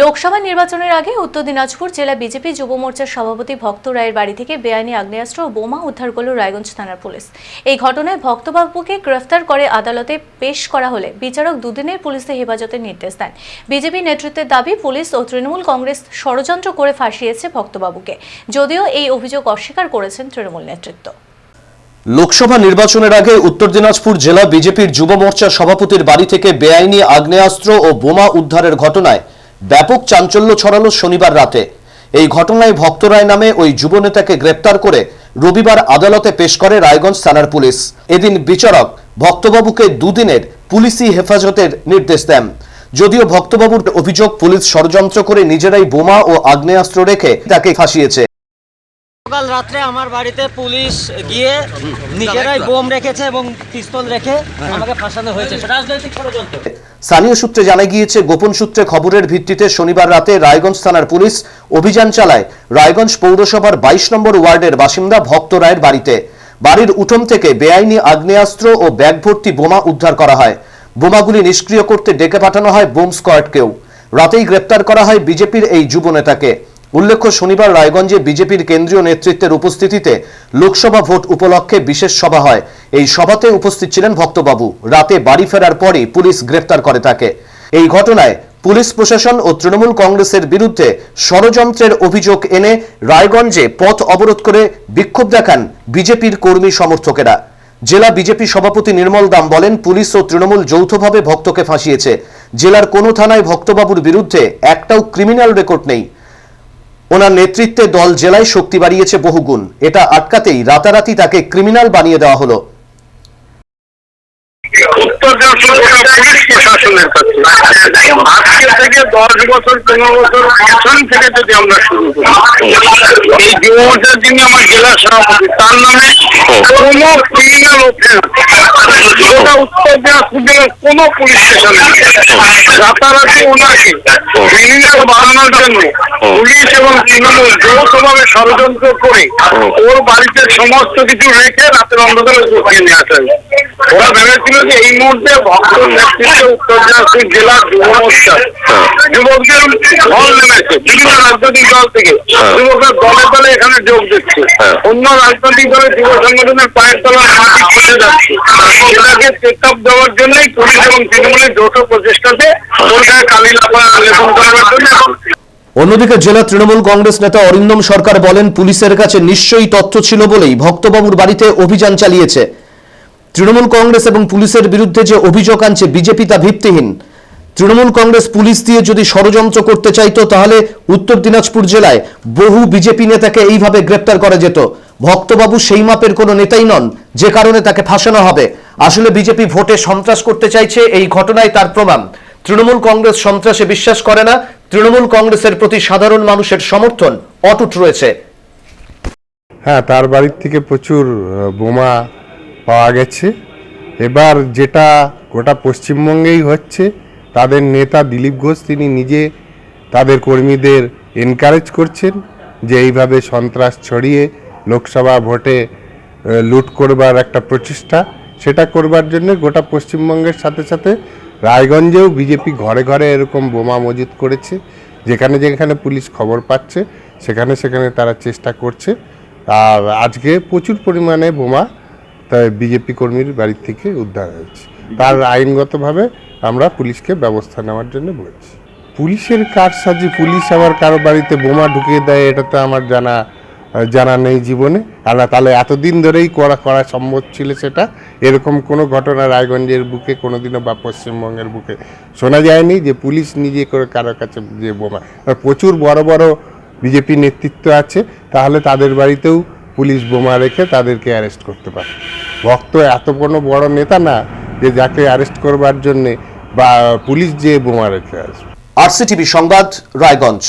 লোকসভা নির্বাচনের আগে উত্তর দিনাজপুর জেলা বিজেপি যুব মোর্চার সভাপতি ভক্ত রায়ের বাড়ি থেকে বেআইনি আগ্নেয়াস্ত্র ও বোমা উদ্ধার করল রায়গঞ্জ থানার পুলিশ। এই ঘটনায় ভক্তবাবুকে গ্রেফতার করে আদালতে পেশ করা হলে বিচারক দুদিনের পুলিশে হেফাজতের নির্দেশ দেন। বিজেপি নেতৃত্বের দাবি, পুলিশ ও তৃণমূল কংগ্রেস ষড়যন্ত্র করে ফাঁসিয়েছে ভক্তবাবুকে। যদিও এই অভিযোগ অস্বীকার করেছেন তৃণমূল নেতৃত্ব। লোকসভা নির্বাচনের আগে উত্তর দিনাজপুর জেলা বিজেপির যুব মোর্চার সভাপতির বাড়ি থেকে বেআইনি আগ্নেয়াস্ত্র ও বোমা উদ্ধারের ঘটনায় ব্যাপক চাঞ্চল্য ছড়ালো শনিবার রাতে। এই ঘটনায় ভক্তরায় নামে ওই যুব নেতাকে গ্রেপ্তার করে রবিবার আদালতে পেশ করে রায়গঞ্জ থানার পুলিশ। এদিন বিচারক ভক্তবাবুকে দুদিনের পুলিশি হেফাজতের নির্দেশ দেন। যদিও ভক্তবাবুর অভিযোগ পুলিশ ষড়যন্ত্র করে নিজেরাই বোমা ও আগ্নেয়াস্ত্র রেখে তাকে ফাঁসিয়েছে। সকাল রাত্রে আমার বাড়িতে পুলিশ গিয়ে নিজেরাই বোম রেখেছে এবং পিস্তল রেখে আমাকে ফাঁসানো হয়েছে। রাজনৈতিক ষড়যন্ত্র। স্থানীয় সূত্রে জানা গিয়েছে, গোপন সূত্রে খবরের ভিত্তিতে শনিবার রাতে রায়গঞ্জ থানার পুলিশ অভিযান চালায় রায়গঞ্জ পৌরসভার বাইশ নম্বর ওয়ার্ডের বাসিন্দা ভক্ত রায়ের বাড়িতে। বাড়ির উঠোন থেকে বেআইনি আগ্নেয়াস্ত্র ও ব্যাগ ভর্তি বোমা উদ্ধার করা হয়। বোমাগুলি নিষ্ক্রিয় করতে ডেকে পাঠানো হয় বোম স্কোয়াডকেও। রাতেই গ্রেপ্তার করা হয় বিজেপির এই যুব নেতাকে। উল্লেখ্য, শনিবার রায়গঞ্জে বিজেপির কেন্দ্রীয় নেতৃত্বের উপস্থিতিতে লোকসভা ভোট উপলক্ষে বিশেষ সভা হয়। এই সভাতে উপস্থিত ছিলেন ভক্তবাবু। রাতে বাড়ি ফেরার পরই পুলিশ গ্রেপ্তার করে তাকে। এই ঘটনায় পুলিশ প্রশাসন ও তৃণমূল কংগ্রেসের বিরুদ্ধে ষড়যন্ত্রের অভিযোগ এনে রায়গঞ্জে পথ অবরোধ করে বিক্ষোভ দেখান বিজেপির কর্মী সমর্থকেরা। জেলা বিজেপি সভাপতি নির্মল দাম বলেন, পুলিশ ও তৃণমূল যৌথভাবে ভক্তকে ফাঁসিয়েছে। জেলার কোনো থানায় ভক্তবাবুর বিরুদ্ধে একটাও ক্রিমিনাল রেকর্ড নেই। ওনার নেতৃত্বে দল জেলায় শক্তি বাড়িয়েছে বহুগুণ। এটা আটকাতেই রাতারাতি তাকে ক্রিমিনাল বানিয়ে দেওয়া হলো। উত্তর প্রশাসনের কাছে থেকে দশ বছর, পনেরো বছর পিছন থেকে যদি আমরা শুরু করি, এই যুব মোর্চার আমার জেলা সভাপতি, তার নামে কোনো ক্রিমিনাল অফেন্স উত্তর দিনাজপুর জেলার কোনো পুলিশ স্টেশন রাতারাতি ওনাকে ক্রিমিনাল বানানোর জন্য পুলিশ এবং তৃণমূল যৌথভাবে ষড়যন্ত্র করে ওর বাড়িতে সমস্ত কিছু রেখে রাতের অন্ধকারে ঢুকিয়ে নিয়ে আসা হয়েছে। ওরা ভেবেছিল যে এই মুহূর্তে ভক্ত নেতৃত্বে উত্তর দিনাজপুর জেলার যুব মোর্চা যুবকদের দল নেমেছে বিভিন্ন রাজনৈতিক দল থেকে। যুবকরা দলে দলে এখানে যোগ দিচ্ছে। অন্য রাজনৈতিক দলের যুব সংগঠনের পায়ের তলার মাটি খুঁজে যাচ্ছে। সেটাকে চেক আপ দেওয়ার জন্যই পুলিশ এবং তৃণমূলের যৌথ প্রচেষ্টাতে কলকাতায় কালী লেপন করার জন্য এখন অন্যদিকে জেলা তৃণমূল কংগ্রেস নেতা অরিন্দম সরকার বলেন পুলিশের কাছে নিশ্চয়ই তথ্য ছিল বলেই ভক্তবাবুর বাড়িতে অভিযান চালিয়েছে। তৃণমূল কংগ্রেস এবং পুলিশের বিরুদ্ধে যে অভিযোগ আনছে বিজেপি তা ভিত্তিহীন। তৃণমূল কংগ্রেস পুলিশ দিয়ে যদি ষড়যন্ত্র করতে চাইতো, তাহলে উত্তর দিনাজপুর জেলায় বহু বিজেপি নেতাকে এইভাবে গ্রেপ্তার করা যেত। ভক্তবাবু সেই মাপের কোনো নেতাই নন, যে কারণে তাকে ফাঁসানো হবে। আসলে বিজেপি ভোটে সন্ত্রাস করতে চাইছে, এই ঘটনায় তার প্রমাণ। তৃণমূল কংগ্রেস সন্ত্রাসে বিশ্বাস করে না, তৃণমূল কংগ্রেসের প্রতি সাধারণ মানুষের সমর্থন অটুট রয়েছে। হ্যাঁ তার বাড়ির থেকে প্রচুর বোমা পাওয়া গেছে। এবার যেটা গোটা পশ্চিমবঙ্গেই হচ্ছে তাদের নেতা দিলীপ ঘোষ, তিনি নিজে তাদের কর্মীদের এনকারেজ করছেন যে এইভাবে সন্ত্রাস ছড়িয়ে লোকসভা ভোটে লুট করবার একটা প্রচেষ্টা। সেটা করবার জন্য গোটা পশ্চিমবঙ্গের সাথে সাথে রায়গঞ্জেও বিজেপি ঘরে ঘরে এরকম বোমা মজুত করেছে। যেখানে যেখানে পুলিশ খবর পাচ্ছে, সেখানে সেখানে তারা চেষ্টা করছে। আর আজকে প্রচুর পরিমাণে বোমা, তাই বিজেপি কর্মীর বাড়ির থেকে উদ্ধার হয়েছে। তার আইনগতভাবে আমরা পুলিশকে ব্যবস্থা নেওয়ার জন্য বলেছি। পুলিশের কাজ সাজি পুলিশ আবার কারও বাড়িতে বোমা ঢুকিয়ে দেয়, এটা তো আমার জানা জানা নেই জীবনে। আর তাহলে এতদিন ধরেই করা করা সম্ভব ছিল সেটা। এরকম কোনো ঘটনা রায়গঞ্জের বুকে, কোনোদিনও বা পশ্চিমবঙ্গের বুকে শোনা যায়নি যে পুলিশ নিজে করে কারোর কাছে যে বোমা। প্রচুর বড় বড় বিজেপি নেতৃত্ব আছে, তাহলে তাদের বাড়িতেও পুলিশ বোমা রেখে তাদেরকে অ্যারেস্ট করতে পারে। ভক্ত এত কোনো বড় নেতা না যে যাকে অ্যারেস্ট করবার জন্যে বা পুলিশ যে বোমা রেখে আসবে। আরসিটিভি সংবাদ রায়গঞ্জ।